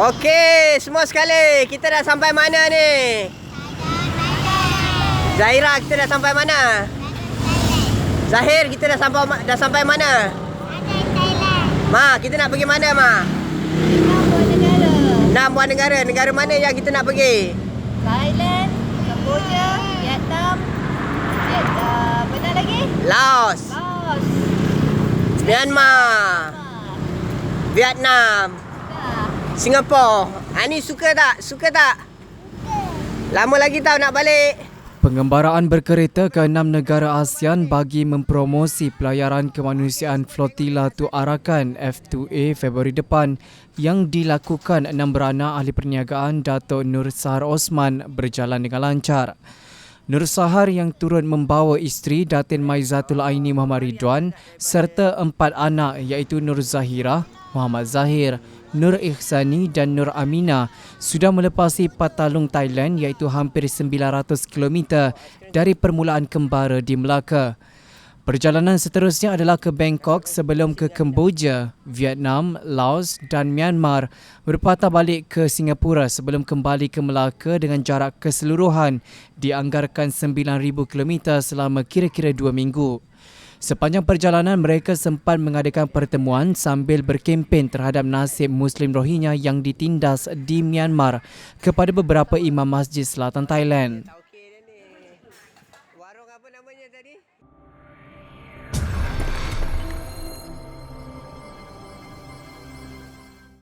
Okey, semua sekali. Kita dah sampai mana ni? Zahira, kita dah sampai mana? Zahir, kita dah sampai dah sampai mana? Ma, kita nak pergi mana, Ma? Buah negara Enam buah negara. Negara mana yang kita nak pergi? Thailand, Vietnam Mana lagi? Laos, Laos Myanmar, Vietnam, Singapura. Ha ni suka tak? Suka tak? Lama lagi tau nak balik. Pengembaraan berkereta ke enam negara ASEAN bagi mempromosi pelayaran kemanusiaan Flotilla Tu Arakan F2A Februari depan yang dilakukan enam beranak ahli perniagaan Dato' Nur Sahar Osman berjalan dengan lancar. Nur Sahar yang turut membawa isteri Datin Maizatul Aini Muhammad Ridwan serta empat anak iaitu Nur Zahira, Muhammad Zahir, Nur Ihsani dan Nur Amina sudah melepasi Patalung Thailand iaitu hampir 900 km dari permulaan kembara di Melaka. Perjalanan seterusnya adalah ke Bangkok sebelum ke Kemboja, Vietnam, Laos dan Myanmar berpatah balik ke Singapura sebelum kembali ke Melaka dengan jarak keseluruhan dianggarkan 9,000 km selama kira-kira dua minggu. Sepanjang perjalanan, mereka sempat mengadakan pertemuan sambil berkempen terhadap nasib Muslim Rohingya yang ditindas di Myanmar kepada beberapa imam masjid selatan Thailand.